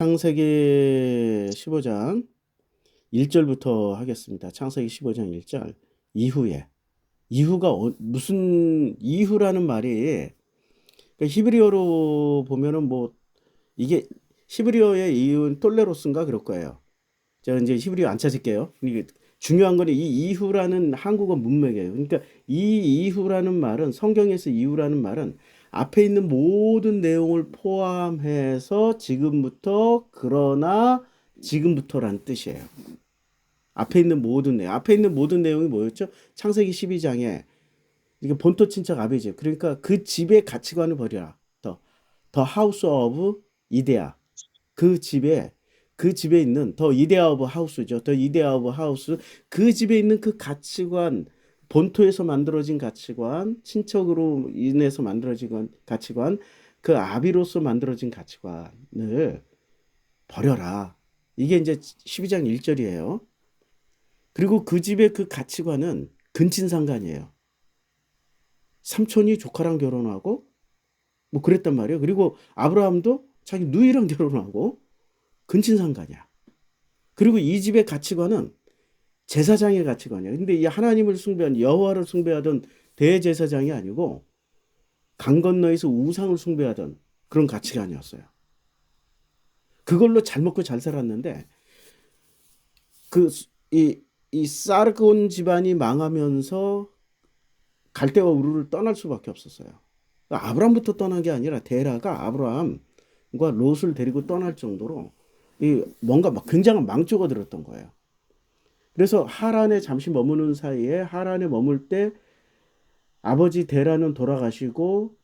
창세기 15장 1절부터 하겠습니다. 창세기 15장 1절 이후에 이후가 어- 무슨 이후라는 말이 그러니까 히브리어로 보면은 뭐 이게 히브리어의 이유는 톨레로스인가 그럴 거예요. 제가 이제 히브리어 안 찾을게요. 이게 중요한 거는 이 이후라는 한국어 문맥이에요. 그러니까 이 이후라는 말은 성경에서 이후라는 말은 앞에 있는 모든 내용을 포함해서 지금부터 그러나 지금부터라는 뜻이에요. 앞에 있는 모든 내용, 앞에 있는 모든 내용이 뭐였죠? 창세기 12장에 이게 본토 친척 아비집. 그러니까 그 집의 가치관을 버려라. 더, 더 하우스 오브 이데아. 그 집에 그 집에 있는 더 이데아 오브 하우스죠. 더 이데아 오브 하우스. 그 집에 있는 그 가치관, 본토에서 만들어진 가치관, 친척으로 인해서 만들어진 건- 가치관, 그 아비로서 만들어진 가치관을 버려라. 이게 이제 12장 1절이에요. 그리고 그 집의 그 가치관은 근친상간이에요. 삼촌이 조카랑 결혼하고 뭐 그랬단 말이에요. 그리고 아브라함도 자기 누이랑 결혼하고 근친상간이야. 그리고 이 집의 가치관은 제사장의 가치관이야. 근데 이 하나님을 숭배한 여호와를 숭배하던 대제사장이 아니고 강 건너에서 우상을 숭배하던 그런 가치관이었어요. 그걸로 잘 먹고 잘 살았는데 그이 이 사르곤 집안이 망하면서 갈대와 우르를 떠날 수밖에 없었어요. 그러니까 아브라함부터 떠난 게 아니라 데라가 아브라함과 롯을 데리고 떠날 정도로 이 뭔가 막 굉장한 망조가 들었던 거예요. 그래서 하란에 잠시 머무는 사이에 하란에 머물 때 아버지 데라는 돌아가시고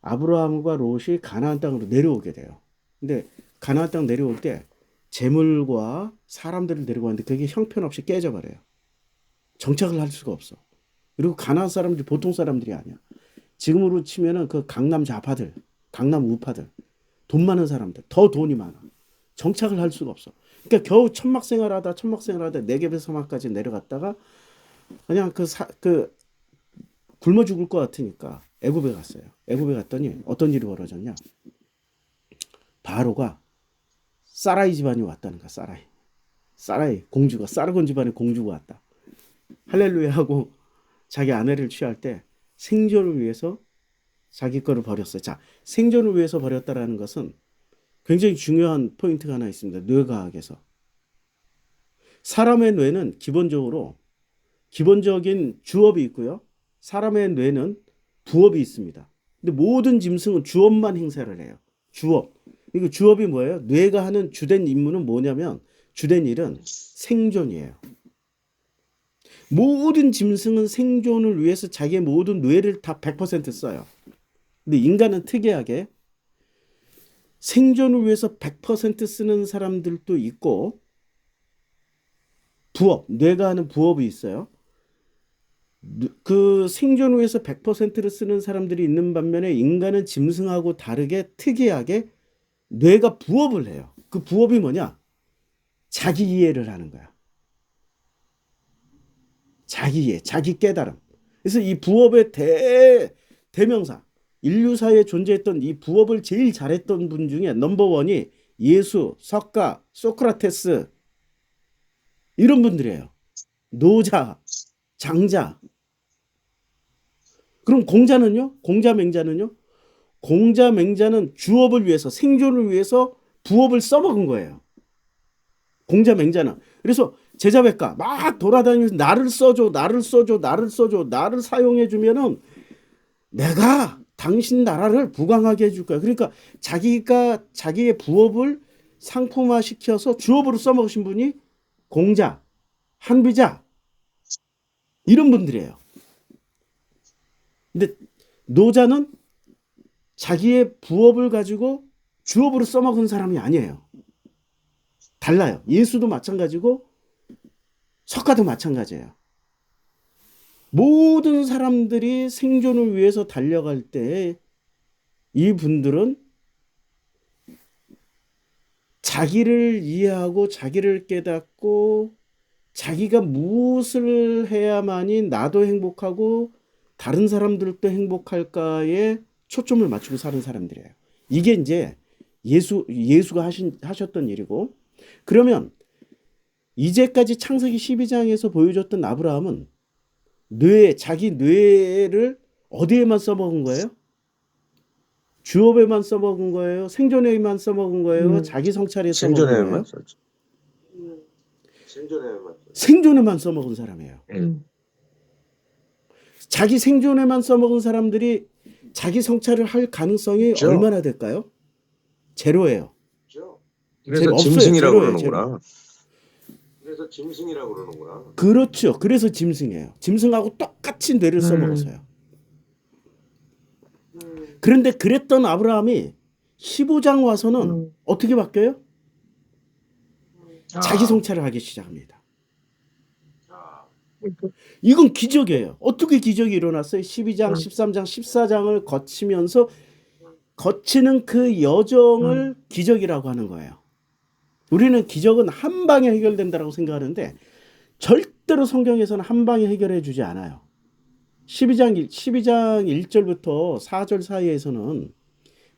아브라함과 롯이 가나안 땅으로 내려오게 돼요. 근데 가나안 땅 내려올 때 재물과 사람들을 데리고 왔는데 그게 형편없이 깨져버려요. 정착을 할 수가 없어. 그리고 가나안 사람들이 보통 사람들이 아니야. 지금으로 치면은 그 강남 좌파들, 강남 우파들, 돈 많은 사람들, 더 돈이 많아. 정착을 할 수가 없어. 그러니까 겨우 천막 생활하다 천막 생활하다 네개베 사막까지 내려갔다가 그냥 그 사, 그 굶어 죽을 것 같으니까 애굽에 갔어요. 애굽에 갔더니 어떤 일이 벌어졌냐? 바로가 사라이 집안이 왔다는 거야. 사라이. 사라이 공주가 사르곤 집안의 공주가 왔다. 할렐루야 하고 자기 아내를 취할 때 생존을 위해서 자기 거를 버렸어요. 자, 생존을 위해서 버렸다라는 것은 굉장히 중요한 포인트가 하나 있습니다. 뇌과학에서. 사람의 뇌는 기본적으로 기본적인 주업이 있고요. 사람의 뇌는 부업이 있습니다. 근데 모든 짐승은 주업만 행사를 해요. 주업. 이거 주업이 뭐예요? 뇌가 하는 주된 임무는 뭐냐면 주된 일은 생존이에요. 모든 짐승은 생존을 위해서 자기의 모든 뇌를 다 100% 써요. 근데 인간은 특이하게 생존을 위해서 100% 쓰는 사람들도 있고 부업, 뇌가 하는 부업이 있어요. 누- 그 생존을 위해서 100%를 쓰는 사람들이 있는 반면에 인간은 짐승하고 다르게 특이하게 뇌가 부업을 해요. 그 부업이 뭐냐? 자기 이해를 하는 거야. 자기 이해, 자기 깨달음. 그래서 이 부업의 대, 대명사, 인류사에 존재했던 이 부업을 제일 잘했던 분 중에 넘버원이 예수, 석가, 소크라테스, 이런 분들이에요. 노자, 장자. 그럼 공자는요? 공자 맹자는요? 공자 맹자는 주업을 위해서 생존을 위해서 부업을 써먹은 거예요. 공자 맹자는. 그래서 제자백과 막 돌아다니면서 나를 써줘, 나를 써줘, 나를 써줘, 나를 사용해 주면은 내가 당신 나라를 부강하게 해줄 거야. 그러니까 자기가 자기의 부업을 상품화 시켜서 주업으로 써먹으신 분이 공자, 한비자 이런 분들이에요. 근데 노자는 자기의 부업을 가지고 주업으로 써먹은 사람이 아니에요. 달라요. 예수도 마찬가지고 석가도 마찬가지예요. 모든 사람들이 생존을 위해서 달려갈 때 이분들은 자기를 이해하고 자기를 깨닫고 자기가 무엇을 해야만이 나도 행복하고 다른 사람들도 행복할까에 초점을 맞추고 사는 사람들이에요. 이게 이제 예수 예수가 하신 하셨던 일이고 그러면 이제까지 창세기 12장에서 보여줬던 아브라함은 뇌 자기 뇌를 어디에만 써먹은 거예요? 주업에만 써먹은 거예요? 생존에만 써먹은 거예요? 음. 자기 성찰에 써먹은 거예요? 생존에만 썼죠. 생존에만 썼죠. 생존에만 써먹은 사람이에요. 음. 자기 생존에만 써먹은 사람들이 자기 성찰을 할 가능성이 없죠. 얼마나 될까요? 제로예요. 그렇죠? 제로 그래서 없어요. 짐승이라고 제로예요, 그러는구나. 그래서 짐승이라고 그러는구나. 그렇죠. 그래서 짐승이에요. 짐승하고 똑같이 뇌를 음. 써먹었어요. 그런데 그랬던 아브라함이 15장 와서는 음. 어떻게 바뀌어요? 아. 자기 성찰을 하기 시작합니다. 자, 이건 기적이에요. 어떻게 기적이 일어났어요? 12장, 음. 13장, 14장을 거치면서 거치는 그 여정을 기적이라고 하는 거예요. 우리는 기적은 한 방에 해결된다고 생각하는데 절대로 성경에서는 한 방에 해결해 주지 않아요. 12장 1, 12장 1절부터 4절 사이에서는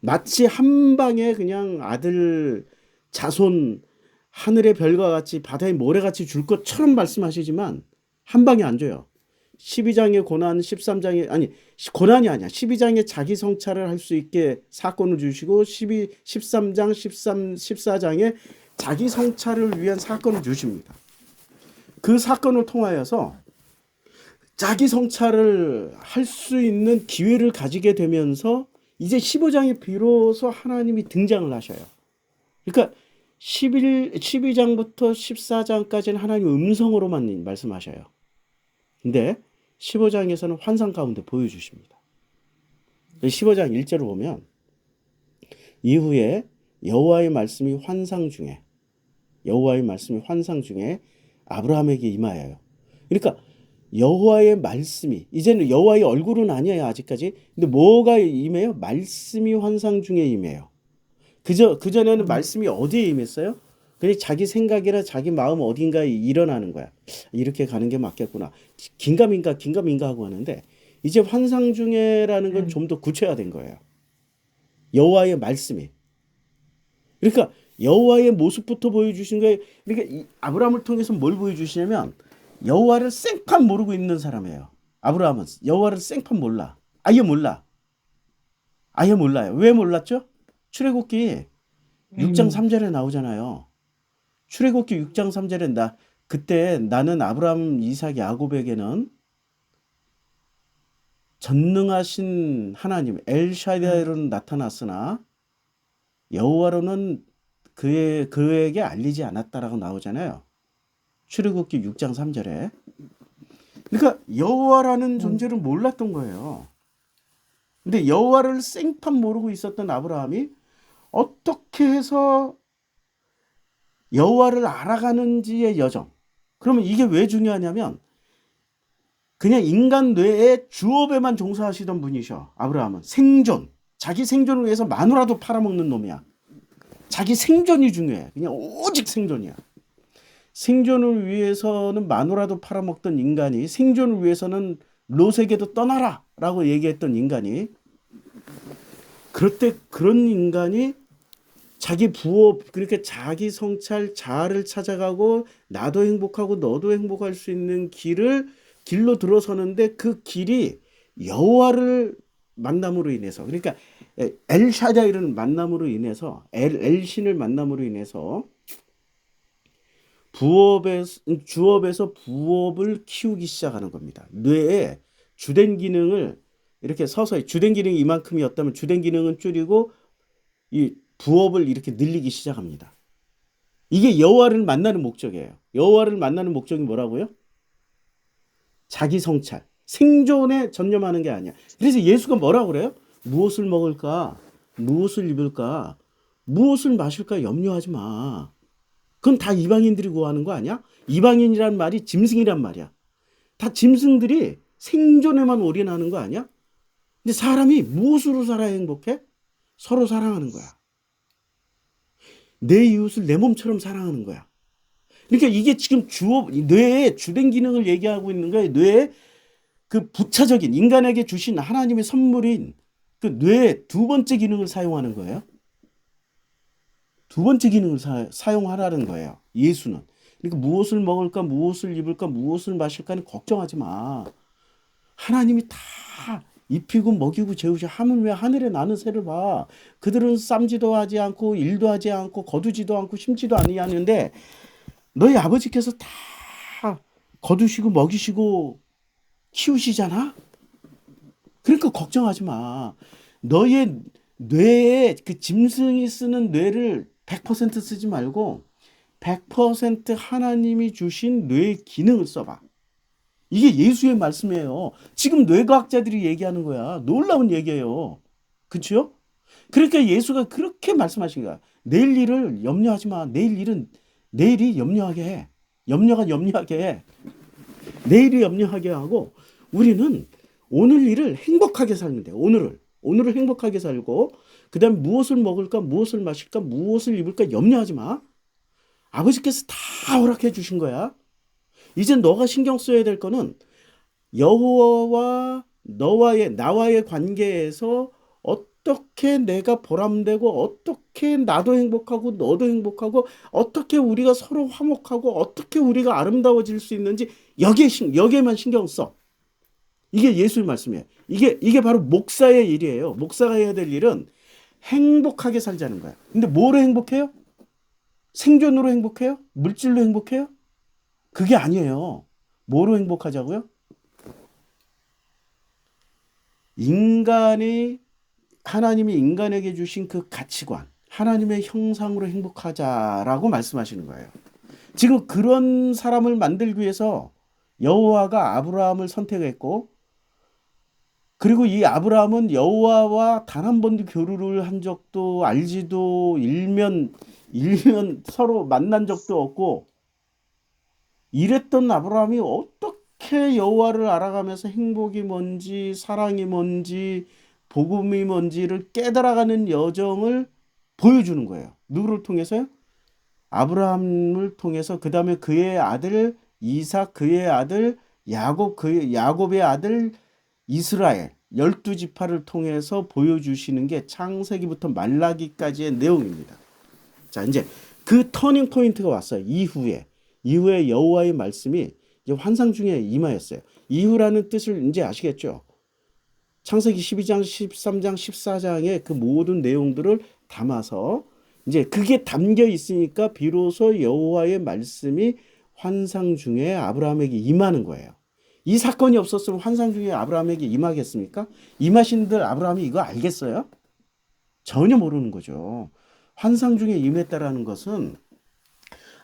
마치 한 방에 그냥 아들 자손 하늘의 별과 같이 바다의 모래같이 줄 것처럼 말씀하시지만 한 방에 안 줘요. 12장의 고난, 13장의 아니 고난이 아니야. 12장의 자기 성찰을 할 수 있게 사건을 주시고 12 13장 13 14장에 자기 성찰을 위한 사건을 주십니다. 그 사건을 통하여서 자기 성찰을 할 수 있는 기회를 가지게 되면서 이제 15장에 비로소 하나님이 등장을 하셔요. 그러니까 11, 12장부터 14장까지는 하나님 음성으로만 말씀하셔요. 근데 15장에서는 환상 가운데 보여주십니다. 15장 1절을 보면 이후에 여호와의 말씀이 환상 중에 여호와의 말씀이 환상 중에 아브라함에게 임하여요. 그러니까 여호와의 말씀이 이제는 여호와의 얼굴은 아니에요 아직까지. 근데 뭐가 임해요? 말씀이 환상 중에 임해요. 그저 그 전에는 말씀이 어디에 임했어요? 그냥 자기 생각이나 자기 마음 어딘가에 일어나는 거야. 이렇게 가는 게 맞겠구나. 긴가민가 긴가민가 하고 하는데 이제 환상 중에라는 건 좀 더 구체화된 거예요. 여호와의 말씀이. 그러니까 여호와의 모습부터 보여주신 거예요. 그러니까 이 아브라함을 통해서 뭘 보여주시냐면 여호와를 생판 모르고 있는 사람이에요. 아브라함은 여호와를 생판 몰라. 아예 몰라. 아예 몰라요. 왜 몰랐죠? 출애굽기 6장 음. 3절에 나오잖아요. 출애굽기 6장 3절에 나 그때 나는 아브라함, 이삭, 야곱에게는 전능하신 하나님 엘샤다이로는 나타났으나 여호와로는 그의 그에게 알리지 않았다라고 나오잖아요. 출애굽기 6장 3절에. 그러니까 여호와라는 존재를 몰랐던 거예요. 근데 여호와를 생판 모르고 있었던 아브라함이 어떻게 해서 여호와를 알아가는지의 여정. 그러면 이게 왜 중요하냐면 그냥 인간 뇌의 주업에만 종사하시던 분이셔. 아브라함은 생존. 자기 생존을 위해서 마누라도 팔아먹는 놈이야. 자기 생존이 중요해. 그냥 오직 생존이야. 생존을 위해서는 마누라도 팔아먹던 인간이 생존을 위해서는 롯에게도 떠나라 라고 얘기했던 인간이 그럴 때 그런 인간이 자기 부업 그렇게 자기 성찰 자아를 찾아가고 나도 행복하고 너도 행복할 수 있는 길을 길로 들어서는데 그 길이 여호와를 만남으로 인해서 그러니까 엘샤다이를 만남으로 인해서 엘 엘신을 만남으로 인해서 부업에서 주업에서 부업을 키우기 시작하는 겁니다. 뇌에 주된 기능을 이렇게 서서히 주된 기능이 이만큼이었다면 주된 기능은 줄이고 이 부업을 이렇게 늘리기 시작합니다. 이게 여호와를 만나는 목적이에요. 여호와를 만나는 목적이 뭐라고요? 자기 성찰, 생존에 전념하는 게 아니야. 그래서 예수가 뭐라고 그래요? 무엇을 먹을까? 무엇을 입을까? 무엇을 마실까? 염려하지 마. 그건 다 이방인들이 구하는 거 아니야? 이방인이란 말이 짐승이란 말이야. 다 짐승들이 생존에만 올인하는 거 아니야? 근데 사람이 무엇으로 살아야 행복해? 서로 사랑하는 거야. 내 이웃을 내 몸처럼 사랑하는 거야. 그러니까 이게 지금 주업, 뇌의 주된 기능을 얘기하고 있는 거예요. 뇌의 그 부차적인 인간에게 주신 하나님의 선물인 그 뇌의 두 번째 기능을 사용하는 거예요. 두 번째 기능을 사, 사용하라는 거예요. 예수는. 그러니까 무엇을 먹을까, 무엇을 입을까, 무엇을 마실까는 걱정하지 마. 하나님이 다 입히고 먹이고 재우시 하면 왜 하늘에 나는 새를 봐. 그들은 쌈지도 하지 않고 일도 하지 않고 거두지도 않고 심지도 아니하는데 너희 아버지께서 다 거두시고 먹이시고 키우시잖아. 그러니까 걱정하지 마. 너의 뇌에 그 짐승이 쓰는 뇌를 100% 쓰지 말고 100% 하나님이 주신 뇌의 기능을 써봐. 이게 예수의 말씀이에요. 지금 뇌과학자들이 얘기하는 거야. 놀라운 얘기예요. 그렇죠? 그러니까 예수가 그렇게 말씀하신 거야. 내일 일을 염려하지 마. 내일 일은 내일이 염려하게 해. 염려가 염려하게 해. 내일이 염려하게 하고 우리는 오늘 일을 행복하게 살면 돼. 오늘을. 오늘을 행복하게 살고 그 다음 무엇을 먹을까, 무엇을 마실까, 무엇을 입을까 염려하지 마. 아버지께서 다 허락해 주신 거야. 이제 너가 신경 써야 될 거는 여호와와 너와의 나와의 관계에서 어떻게 내가 보람되고 어떻게 나도 행복하고 너도 행복하고 어떻게 우리가 서로 화목하고 어떻게 우리가 아름다워질 수 있는지 여기에 신- 여기에만 신경 써. 이게 예수의 말씀이에요. 이게 이게 바로 목사의 일이에요. 목사가 해야 될 일은 행복하게 살자는 거야. 근데 뭐로 행복해요? 생존으로 행복해요? 물질로 행복해요? 그게 아니에요. 뭐로 행복하자고요? 인간이 하나님이 인간에게 주신 그 가치관, 하나님의 형상으로 행복하자라고 말씀하시는 거예요. 지금 그런 사람을 만들기 위해서 여호와가 아브라함을 선택했고 그리고 이 아브라함은 여호와와 단 한 번도 교류를 한 적도 알지도 일면 일면 서로 만난 적도 없고 이랬던 아브라함이 어떻게 여호와를 알아가면서 행복이 뭔지 사랑이 뭔지 복음이 뭔지를 깨달아가는 여정을 보여주는 거예요. 누구를 통해서요? 아브라함을 통해서 그 다음에 그의 아들 이삭 그의 아들 야곱 그의 야곱의 아들 이스라엘 열두 지파를 통해서 보여주시는 게 창세기부터 말라기까지의 내용입니다. 자 이제 그 터닝 포인트가 왔어요. 이후에 이후에 여호와의 말씀이 환상 중에 임하였어요. 이후라는 뜻을 이제 아시겠죠? 창세기 12장, 13장, 14장의 그 모든 내용들을 담아서 이제 그게 담겨 있으니까 비로소 여호와의 말씀이 환상 중에 아브라함에게 임하는 거예요. 이 사건이 없었으면 환상 중에 아브라함에게 임하겠습니까? 임하신들 아브라함이 이거 알겠어요? 전혀 모르는 거죠. 환상 중에 임했다라는 것은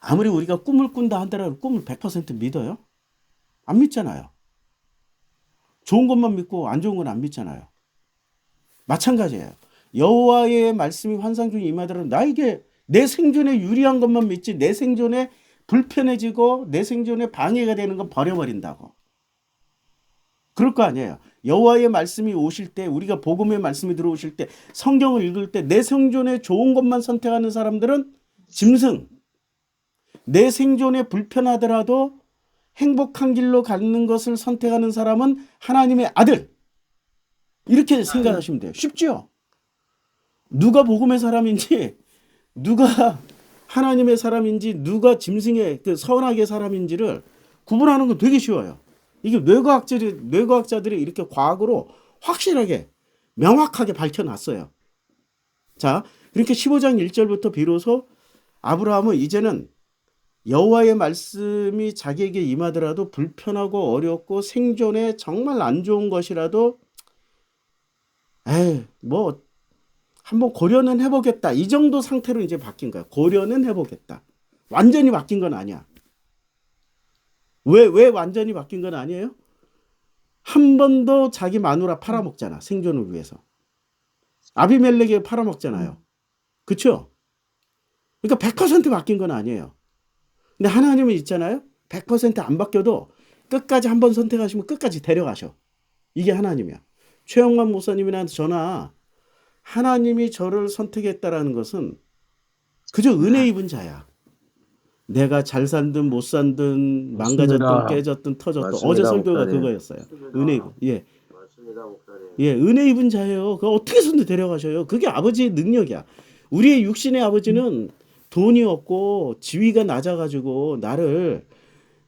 아무리 우리가 꿈을 꾼다 하더라도 꿈을 100% 믿어요? 안 믿잖아요. 좋은 것만 믿고 안 좋은 건 안 믿잖아요. 마찬가지예요. 여호와의 말씀이 환상 중에 임하더라도 나에게 내 생존에 유리한 것만 믿지 내 생존에 불편해지고 내 생존에 방해가 되는 건 버려버린다고. 그럴 거 아니에요. 여호와의 말씀이 오실 때 우리가 복음의 말씀이 들어오실 때 성경을 읽을 때 내 생존에 좋은 것만 선택하는 사람들은 짐승. 내 생존에 불편하더라도 행복한 길로 가는 것을 선택하는 사람은 하나님의 아들. 이렇게 생각하시면 돼요. 쉽죠? 누가 복음의 사람인지, 누가 하나님의 사람인지, 누가 짐승의 그 선악의 사람인지를 구분하는 건 되게 쉬워요. 이게 뇌과학자들이, 뇌과학자들이 이렇게 과학으로 확실하게, 명확하게 밝혀놨어요. 자, 그러니까 15장 1절부터 비로소 아브라함은 이제는 여호와의 말씀이 자기에게 임하더라도 불편하고 어렵고 생존에 정말 안 좋은 것이라도 에이 뭐 한번 고려는 해보겠다. 이 정도 상태로 이제 바뀐 거야. 고려는 해보겠다. 완전히 바뀐 건 아니야 왜 왜 완전히 바뀐 건 아니에요 한 번도 자기 마누라 팔아먹잖아 생존을 위해서 아비멜렉에 팔아먹잖아요 그쵸 그러니까 100% 바뀐 건 아니에요 근데 하나님은 있잖아요. 100%안 바뀌어도 끝까지 한 번 선택하시면 끝까지 데려가셔. 이게 하나님이야. 최영만 목사님이나 저나 하나님이 저를 선택했다라는 것은 그저 은혜 입은 자야. 내가 잘 산든 못 산든 망가졌든 맞습니다. 깨졌든 터졌든 맞습니다, 어제 설교가 목사님. 그거였어요. 은혜 입은 예. 맞습니다, 목사님. 예, 은혜 입은 자예요. 그 어떻게 해서든 데려가셔요. 그게 아버지의 능력이야. 우리의 육신의 아버지는 돈이 없고 지위가 낮아가지고 나를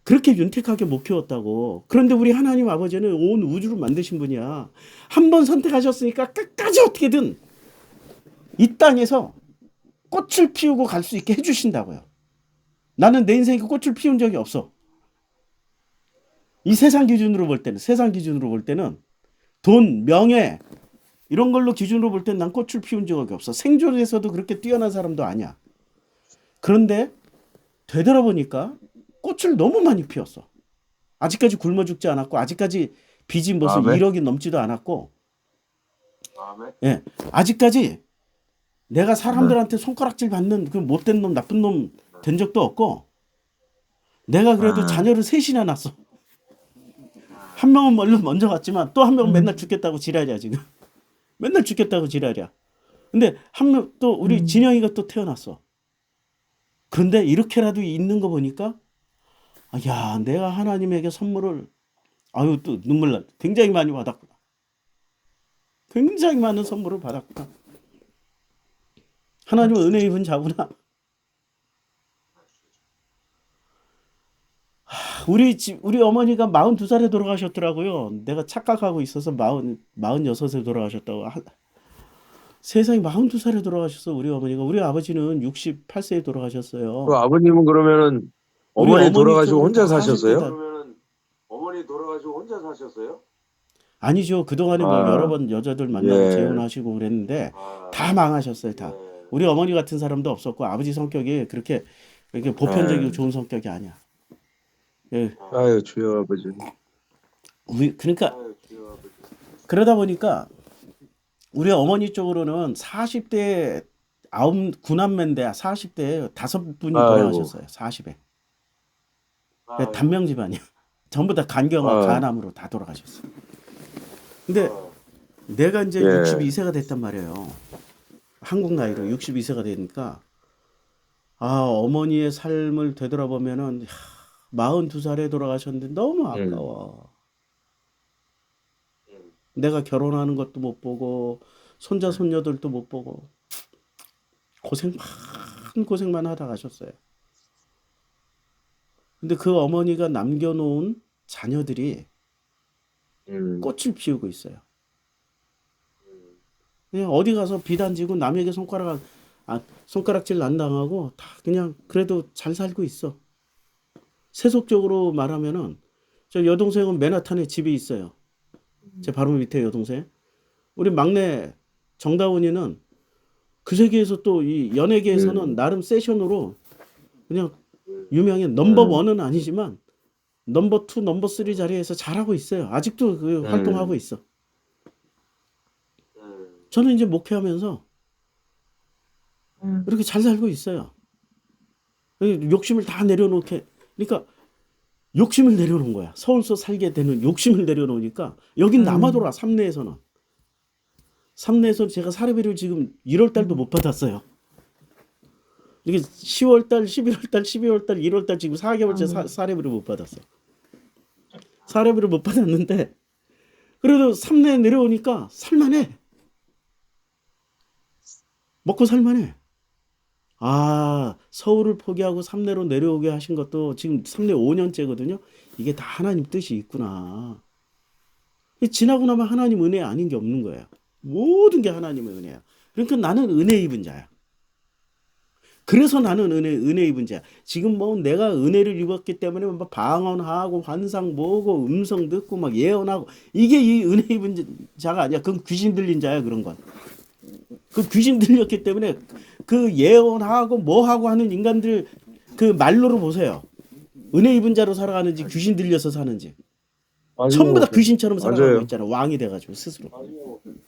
그렇게 윤택하게 못 키웠다고. 그런데 우리 하나님 아버지는 온 우주를 만드신 분이야. 한 번 선택하셨으니까 끝까지 어떻게든 이 땅에서 꽃을 피우고 갈 수 있게 해주신다고요. 나는 내 인생에 꽃을 피운 적이 없어. 이 세상 기준으로 볼 때는, 세상 기준으로 볼 때는 돈, 명예, 이런 걸로 기준으로 볼 때는 난 꽃을 피운 적이 없어. 생존에서도 그렇게 뛰어난 사람도 아니야. 그런데 되돌아보니까 꽃을 너무 많이 피웠어. 아직까지 굶어 죽지 않았고, 아직까지 빚이 무슨 아, 네? 1억이 넘지도 않았고, 다음에 예, 아직까지 내가 사람들한테 손가락질 받는 그 못된 놈, 나쁜 놈 된 적도 없고, 내가 그래도 아. 자녀를 셋이나 낳았어. 한 명은 물론 먼저 갔지만 또 한 명은 맨날 죽겠다고 지랄이야 지금. 맨날 죽겠다고 지랄이야. 근데 한 명 또 우리 진영이가 또 태어났어. 그런데 이렇게라도 있는 거 보니까 아, 야 내가 하나님에게 선물을 아유 또 눈물 나. 굉장히 많이 받았구나. 굉장히 많은 선물을 받았구나. 하나님은 은혜 입은 자구나. 우리 집 우리 어머니가 42살에 돌아가셨더라고요. 내가 착각하고 있어서 40 46에 돌아가셨다고. 하- 세상에 42살에 돌아가셨어 우리 어머니가. 우리 아버지는 68세에 돌아가셨어요. 그 아버님은 그러면은 우리 어머니 돌아가시고 혼자 다 사셨어요? 40대다. 그러면은 어머니 돌아가시고 혼자 사셨어요? 아니죠. 그동안에 뭐 아. 여러 번 여자들 만나고 예. 재혼하시고 그랬는데 아, 다 망하셨어요, 다. 네. 우리 어머니 같은 사람도 없었고 아버지 성격이 그렇게 이렇게 보편적이고 네. 좋은 성격이 아니야. 예. 아유 주여 아버지. 우리 그러니까. 그러다 보니까 우리 어머니 쪽으로는 40대 아홉 구남매인데 40대 다섯 분이. 돌아가셨어요. 40에. 아유, 단명 집안이야. 전부 다 간경화, 아. 간암으로 다 돌아가셨어. 근데 어, 내가 이제 예. 62세가 됐단 말이에요. 한국 나이로 62세가 되니까 아 어머니의 삶을 되돌아보면은 42살에 돌아가셨는데 너무 아까워. 음. 내가 결혼하는 것도 못 보고 손자 손녀들도 못 보고 고생 많 고생만 하다 가셨어요. 근데 그 어머니가 남겨놓은 자녀들이 음. 꽃을 피우고 있어요. 그냥 어디 가서 비단지고 남에게 손가락 아, 손가락질 안 당하고 다 그냥 그래도 잘 살고 있어. 세속적으로 말하면은 저 여동생은 맨하탄에 집이 있어요. 제 바로 밑에 여동생. 우리 막내 정다운이는 그 세계에서 또 이 연예계에서는 음. 나름 세션으로 그냥 유명해. 넘버 음. 원은 아니지만 넘버 투, 넘버 쓰리 자리에서 잘하고 있어요. 아직도 그 음. 활동하고 있어. 음. 저는 이제 목회하면서 음. 이렇게 잘 살고 있어요. 욕심을 다 내려놓게, 그러니까 욕심을 내려놓은 거야. 서울서 살게 되는 욕심을 내려놓으니까 여긴 음. 남아돌아 삼내에서는. 삼내에서 제가 사례비를 지금 1월 달도 못 받았어요. 이게 10월 달, 11월 달, 12월 달, 1월 달 지금 4개월째 사, 사례비를 못 받았어. 사례비를 못 받았는데 그래도 삼내에 내려오니까 살만해. 먹고 살만해. 아, 서울을 포기하고 삼내로 내려오게 하신 것도 지금 삼내 5년째거든요. 이게 다 하나님 뜻이 있구나. 이 지나고 나면 하나님 은혜 아닌 게 없는 거예요. 모든 게 하나님의 은혜야. 그러니까 나는 은혜 입은 자야. 그래서 나는 은혜 은혜 입은 자야. 지금 뭐 내가 은혜를 입었기 때문에 뭐 방언하고 환상 보고 음성 듣고 막 예언하고 이게 이 은혜 입은 자가 아니야. 그건 귀신 들린 자야 그런 건. 그 귀신 들렸기 때문에 그 예언하고 뭐하고 하는 인간들 그 말로로 보세요. 은혜 입은 자로 살아가는지 귀신 들려서 사는지 아이고, 전부 다 귀신처럼 살아가고 맞아요. 있잖아. 왕이 돼가지고 스스로.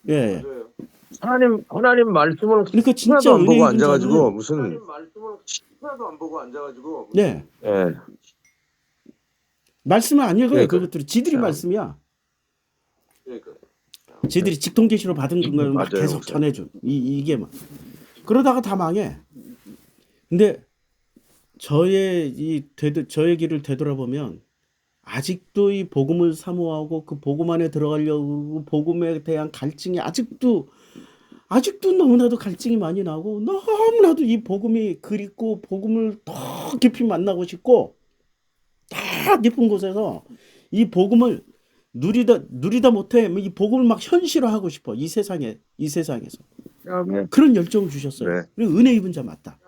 예. 예. 맞아요. 하나님 하나님 말씀을 그러니까 진짜 하나도 안 은혜 보고 입은 앉아가지고 자는 무슨 하나님 말씀을 하나도 안 보고 앉아가지고 네 예. 말씀을 안 읽어요. 그러니까. 그것들이 지들이 아. 말씀이야. 그러니까 지들이 직통계시로 받은 걸 막 맞아요, 계속 목사님. 전해줘. 이 이게 막 그러다가 다 망해. 근데 저의 이 되도 저의 길을 되돌아보면 아직도 이 복음을 사모하고 그 복음 안에 들어가려고 복음에 대한 갈증이 아직도 아직도 너무나도 갈증이 많이 나고 너무나도 이 복음이 그립고 복음을 더 깊이 만나고 싶고 더 깊은 곳에서 이 복음을 누리다 누리다 못해 이 복음을 막 현실화하고 싶어 이 세상에 이 세상에서 아멘. 그런 열정을 주셨어요. 네. 그리고 은혜 입은 자 맞다.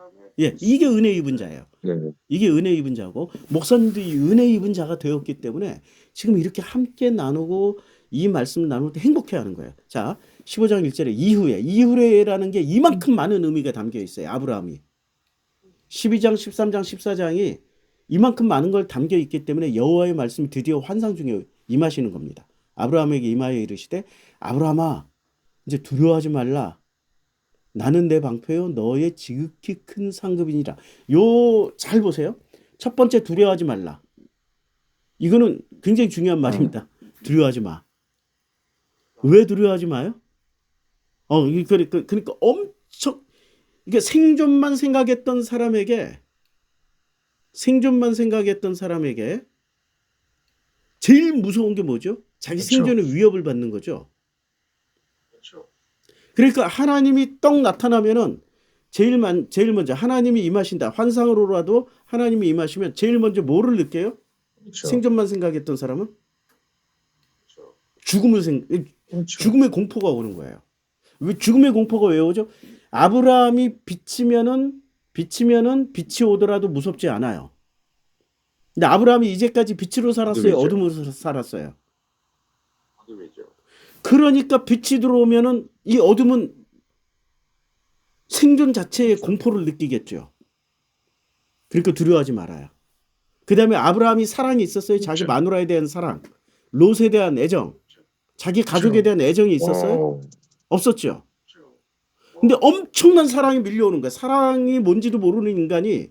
예, 이게 은혜 입은 자예요. 네. 이게 은혜 입은 자고 목사님들이 은혜 입은 자가 되었기 때문에 지금 이렇게 함께 나누고 이 말씀을 나눌 때 행복해 하는 거예요. 자, 15장 1절에 이후에 이후에라는 게 이만큼 많은 의미가 담겨 있어요. 아브라함이. 12장, 13장, 14장이 이만큼 많은 걸 담겨 있기 때문에 여호와의 말씀이 드디어 환상 중에 임하시는 겁니다. 아브라함에게 임하여 이르시되 아브라함아 이제 두려워하지 말라. 나는 내 방패요 너의 지극히 큰 상급이니라. 요 잘 보세요. 첫 번째 두려워하지 말라. 이거는 굉장히 중요한 말입니다. 두려워하지 마. 왜 두려워하지 마요? 어, 이- 그러니까 그러니까 엄청 이게 생존만 생각했던 사람에게 생존만 생각했던 사람에게 제일 무서운 게 뭐죠? 자기 그렇죠. 생존의 위협을 받는 거죠. 그렇죠. 그러니까 하나님이 떡 나타나면은 제일 만 제일 먼저 하나님이 임하신다. 환상으로라도 하나님이 임하시면 제일 먼저 뭐를 느껴요? 그렇죠. 생존만 생각했던 사람은 그렇죠. 죽음을 생 그렇죠. 죽음의 공포가 오는 거예요. 왜 죽음의 공포가 왜 오죠? 아브라함이 비치면은 비치면은 빛이 오더라도 무섭지 않아요. 근데 아브라함이 이제까지 빛으로 살았어요. 어둠으로 살았어요. 어둠이죠. 그러니까 빛이 들어오면은 이 어둠은 생존 자체의 공포를 느끼겠죠. 그러니까 두려워하지 말아요. 그 다음에 아브라함이 사랑이 있었어요. 자기 그렇죠. 마누라에 대한 사랑, 롯에 대한 애정, 자기 가족에 그렇죠. 대한 애정이 있었어요. 어, 없었죠. 그렇죠. 근데 엄청난 사랑이 밀려오는 거야. 사랑이 뭔지도 모르는 인간이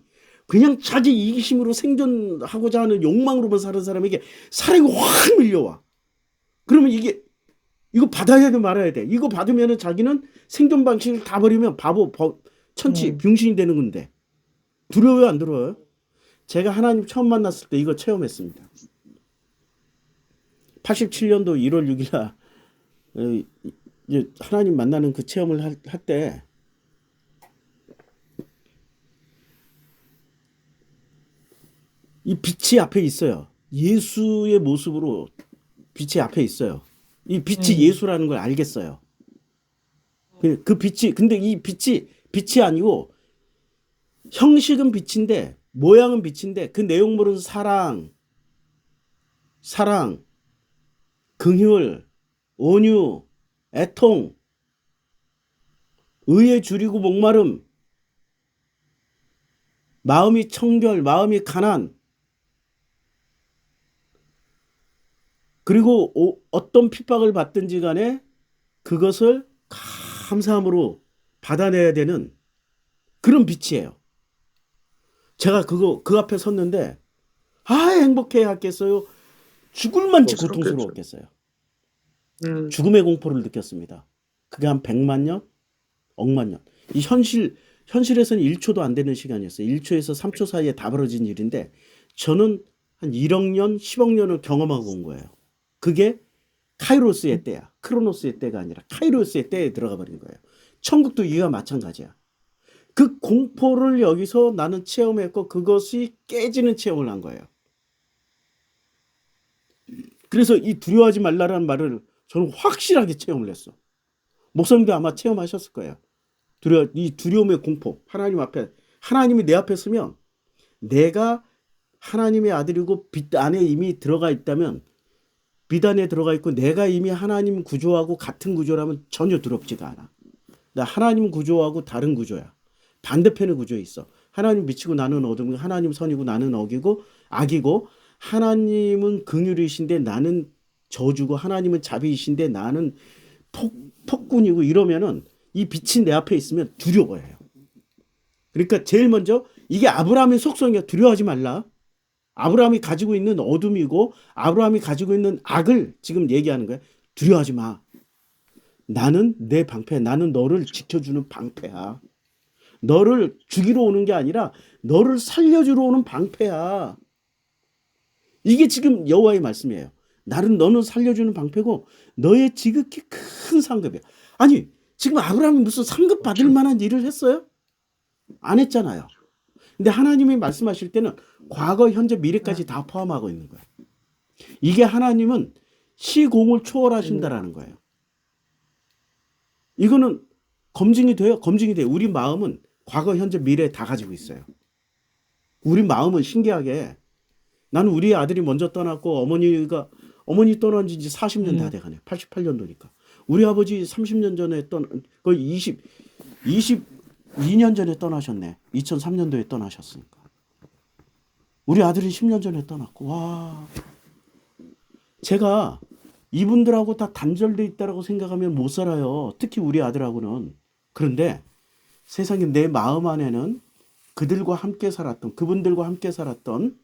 그냥 자기 이기심으로 생존하고자 하는 욕망으로만 사는 사람에게 사랑이 확 밀려와. 그러면 이게 이거 받아야 돼 말아야 돼. 이거 받으면은 자기는 생존 방식을 다 버리면 바보, 버- 천치, 음. 병신이 되는 건데 두려워요 안 두려워요? 제가 하나님 처음 만났을 때 이거 체험했습니다. 87년도 1월 6일 날 하나님 만나는 그 체험을 할 때 이 빛이 앞에 있어요. 예수의 모습으로 빛이 앞에 있어요. 이 빛이 음. 예수라는 걸 알겠어요. 그, 그 빛이 근데 이 빛이 빛이 아니고 형식은 빛인데 모양은 빛인데 그 내용물은 사랑, 사랑, 긍휼, 온유, 애통, 의에 줄이고 목마름, 마음이 청결, 마음이 가난, 그리고 오- 어떤 핍박을 받든지 간에 그것을 감사함으로 받아내야 되는 그런 빛이에요. 제가 그거 그 앞에 섰는데 아 행복해야 하겠어요. 죽을 만치 고통스럽겠죠. 고통스러웠겠어요. 음, 죽음의 공포를 느꼈습니다. 그게 한 100만 년, 억만 년. 이 현실 현실에서는 1초도 안 되는 시간이었어요. 1초에서 3초 사이에 다 벌어진 일인데 저는 한 1억 년, 10억 년을 경험하고 온 거예요. 그게 카이로스의 때야. 크로노스의 때가 아니라 카이로스의 때에 들어가 버린 거예요. 천국도 이와 마찬가지야. 그 공포를 여기서 나는 체험했고 그것이 깨지는 체험을 한 거예요. 그래서 이 두려워하지 말라라는 말을 저는 확실하게 체험을 했어. 목사님도 아마 체험하셨을 거예요. 두려 이 두려움의 공포. 하나님 앞에 하나님이 내 앞에 서면 내가 하나님의 아들이고 빛 안에 이미 들어가 있다면 빛 안에 들어가 있고 내가 이미 하나님 구조하고 같은 구조라면 전혀 두렵지가 않아. 나 하나님 구조하고 다른 구조야. 반대편의 구조에 있어. 하나님 미치고 나는 어둠이고 하나님 선이고 나는 어기고 악이고 하나님은 긍휼이신데 나는 저주고 하나님은 자비이신데 나는 폭, 폭군이고 이러면은 이 빛이 내 앞에 있으면 두려워해요. 그러니까 제일 먼저 이게 아브라함의 속성이야. 두려워하지 말라. 아브라함이 가지고 있는 어둠이고 아브라함이 가지고 있는 악을 지금 얘기하는 거야. 두려워하지 마. 나는 내 방패, 나는 너를 지켜주는 방패야. 너를 죽이러 오는 게 아니라 너를 살려주러 오는 방패야. 이게 지금 여호와의 말씀이에요. 나는 너는 살려주는 방패고 너의 지극히 큰 상급이야. 아니 지금 아브라함이 무슨 상급 받을 그렇죠. 만한 일을 했어요? 안 했잖아요. 근데 하나님이 말씀하실 때는 과거, 현재, 미래까지 다 포함하고 있는 거예요. 이게 하나님은 시공을 초월하신다라는 거예요. 이거는 검증이 돼요. 검증이 돼요. 우리 마음은 과거, 현재, 미래 다 가지고 있어요. 우리 마음은 신기하게 나는 우리 아들이 먼저 떠났고 어머니가 어머니 떠난 지 이제 40년 다 음. 돼가네. 88년도니까. 우리 아버지 30년 전에 떠 거의 20 22년 전에 떠나셨네. 2003년도에 떠나셨으니까. 우리 아들이 10년 전에 떠났고 와. 제가 이분들하고 다 단절돼 있다라고 생각하면 못 살아요. 특히 우리 아들하고는. 그런데 세상에 내 마음 안에는 그들과 함께 살았던 그분들과 함께 살았던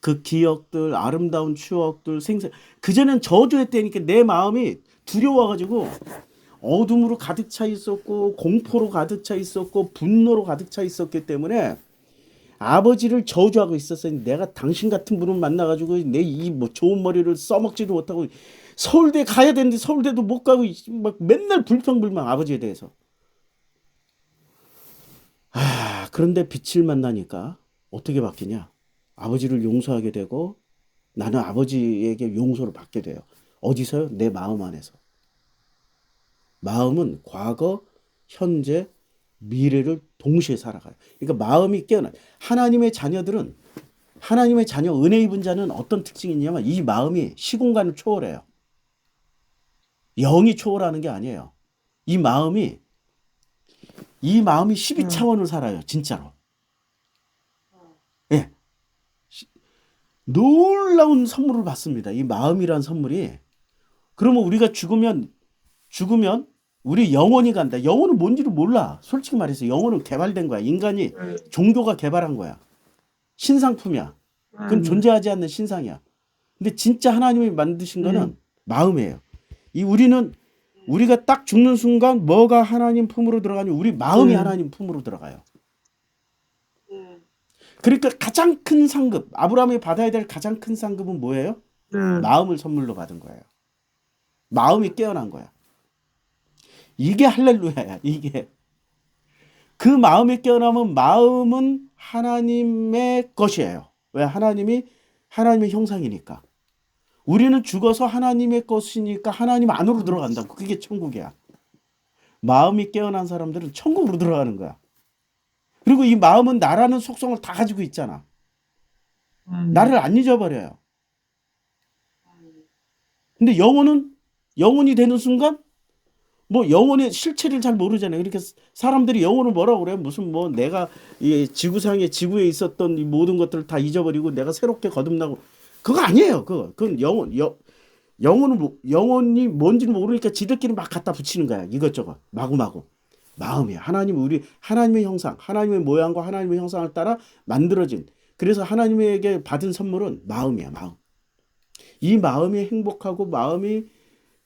그 기억들, 아름다운 추억들, 생생. 그전엔 저주의 때니까 내 마음이 두려워가지고 어둠으로 가득 차 있었고, 공포로 가득 차 있었고, 분노로 가득 차 있었기 때문에 아버지를 저주하고 있었어요. 내가 당신 같은 분을 만나가지고 내 이 뭐 좋은 머리를 써먹지도 못하고 서울대 가야 되는데 서울대도 못 가고 막 맨날 불평불만 아버지에 대해서. 아, 그런데 빛을 만나니까 어떻게 바뀌냐? 아버지를 용서하게 되고 나는 아버지에게 용서를 받게 돼요. 어디서요? 내 마음 안에서. 마음은 과거, 현재, 미래를 동시에 살아가요. 그러니까 마음이 깨어나. 하나님의 자녀들은 하나님의 자녀 은혜 입은 자는 어떤 특징이 있냐면 이 마음이 시공간을 초월해요. 영이 초월하는 게 아니에요. 이 마음이 이 마음이 12차원을 살아요. 진짜로. 예. 시- 놀라운 선물을 받습니다. 이 마음이란 선물이. 그러면 우리가 죽으면 죽으면 우리 영혼이 간다. 영혼은 뭔지를 몰라. 솔직히 말해서 영혼은 개발된 거야. 인간이 음. 종교가 개발한 거야. 신상품이야. 그건 음. 존재하지 않는 신상이야. 근데 진짜 하나님이 만드신 거는 음. 마음이에요. 이 우리는 우리가 딱 죽는 순간 뭐가 하나님 품으로 들어가니 우리 마음이 음. 하나님 품으로 들어가요. 그러니까 가장 큰 상급, 아브라함이 받아야 될 가장 큰 상급은 뭐예요? 음. 마음을 선물로 받은 거예요. 마음이 깨어난 거야. 이게 할렐루야야. 이게 그 마음이 깨어나면 마음은 하나님의 것이에요. 왜 하나님이 하나님의 형상이니까. 우리는 죽어서 하나님의 것이니까 하나님 안으로 들어간다고. 그게 천국이야. 마음이 깨어난 사람들은 천국으로 들어가는 거야. 그리고 이 마음은 나라는 속성을 다 가지고 있잖아. 음. 나를 안 잊어버려요. 근데 영혼은 영혼이 되는 순간 뭐 영혼의 실체를 잘 모르잖아요. 그러니까 사람들이 영혼을 뭐라고 그래요? 무슨 뭐 내가 이 지구상에 지구에 있었던 이 모든 것들을 다 잊어버리고 내가 새롭게 거듭나고 그거 아니에요. 그거 그건 영혼 영 영혼은 뭐- 영혼이 뭔지는 모르니까 지들끼리 막 갖다 붙이는 거야. 이것저것 마구마구 마음이야. 하나님 우리 하나님의 형상, 하나님의 모양과 하나님의 형상을 따라 만들어진 그래서 하나님에게 받은 선물은 마음이야. 마음. 이 마음이 행복하고 마음이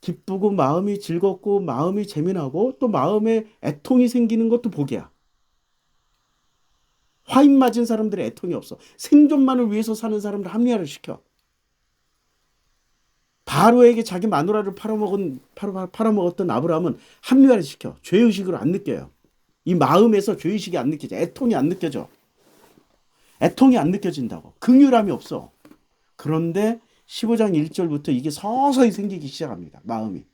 기쁘고 마음이 즐겁고 마음이 재미나고 또 마음에 애통이 생기는 것도 복이야. 화인 맞은 사람들의 애통이 없어. 생존만을 위해서 사는 사람들 합리화를 시켜. 바로에게 자기 마누라를 팔아먹은 팔아, 팔아먹었던 아브라함은 합리화를 시켜. 죄의식을 안 느껴요. 이 마음에서 죄의식이 안 느껴져. 애통이 안 느껴져. 애통이 안 느껴진다고. 긍휼함이 없어. 그런데 15장 1절부터 이게 서서히 생기기 시작합니다. 마음이.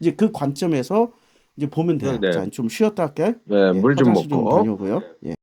이제 그 관점에서 이제 보면 돼요. 네. 자, 좀 쉬었다 할게. 네, 예, 물좀 화장실 먹고. 다녀오고요. 예.